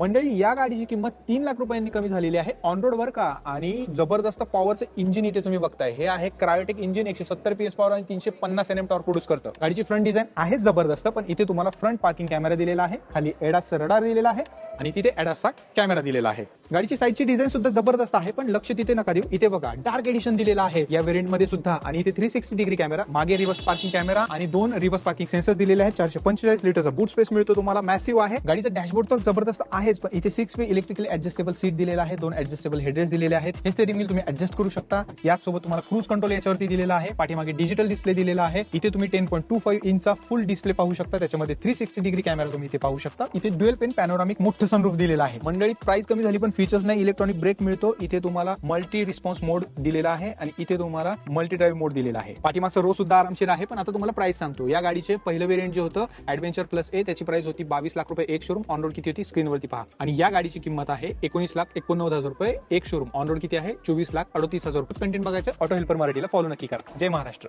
मंडळी या गाडीची किंमत तीन लाख रुपयांनी कमी झालेली आहे. ऑन रोड वर का? आणि जबरदस्त पॉवरचं इंजिन इथे तुम्ही बघताय. हे आहे क्रायोटेक इंजिन एकशे सत्तर पीएस पॉवर आणि तीनशे पन्नास एन एम टॉर प्रोड्यूस करतं. गाडीची फ्रंट डिझाईन आहे जबरदस्त पण इथे तुम्हाला फ्रंट पार्किंग कॅमेरा दिलेला आहे. खाली एडा रडार दिलेला आहे. आणि तिथे ॲडासचा कॅमेरा दिलेला आहे. गाडीची साईडची डिझाईन सुद्धा जबरदस्त आहे पण लक्ष तिथे नका देऊ. इथे बघा डार्क एडिशन दिलेला आहे या व्हेरियंटमध्ये सुद्धा. आणि इथे थ्री सिक्स्टी डिग्री कॅमेरा मागे रिव्हर्स पार्किंग कॅमेरा आणि दोन रिव्हर्स पार्किंग सेन्सर्स दिलेले आहेत. चारशे पंचेचाळीस लिटरचा बूट स्पेस मिळतो तुम्हाला. मॅसिव्ह आहे. गाडीचा डॅशबोर्ड तर जबरदस्त आहेच पण इथे six way electrical adjustable seat दिलेला आहे. दोन ऍडजस्टेबल हेडरेस दिलेले आहेत. हे स्टेरिंग व्हील तुम्ही ऍडजस्ट करू शकता. यासोबत तुम्हाला क्रूज कंट्रोल याच्यावरती दिलेला आहे. पाठीमागे डिजिटल डिस्प्ले दिलेला आहे. इथे तुम्ही टेन पॉईंट टू फाईव्ह इंचचा फुल डिस्प्ले पाहू शकता. त्याच्यामध्ये थ्री सिक्स्टी डिग्री कॅमेरा तुम्ही इथे पाहू शकता. इथे ड्युएल पेन पॅनोरामिक मोठं सनरूफ दिलेला आहे. मंडळी प्राइस कमी झाली पण फीचर्स नाही इलेक्ट्रॉनिक ब्रेक मिळतो. इथे तुम्हाला मल्टी रिस्पॉन्स मोड दिलेला आहे आणि इथे तुम्हाला मल्टी ड्राईव्ह मोड दिलेला आहे. पाठीमागचा रो सुद्धा आरामशीर आहे पण आता तुम्हाला प्राइस सांगतो. या गाडीचे पहिलं वेरियंट जे होतं ऍडव्हेंचर प्लस ए त्याची प्राइस होती बावीस लाख रुपये एक शोरूम ऑन रोड किती होती? स्क्रीनवरती पहा. आणि या गाडीची किंमत आहे एकोणीस लाख एकोणनव्वद हजार रुपये एक शोरूम ऑन रोड किती आहे? चोवीस लाख अडतीस हजार रुपये. कंटेंट बघायचं ऑटो हेल्पर मराठीला फॉलो नक्की करा. जय महाराष्ट्र.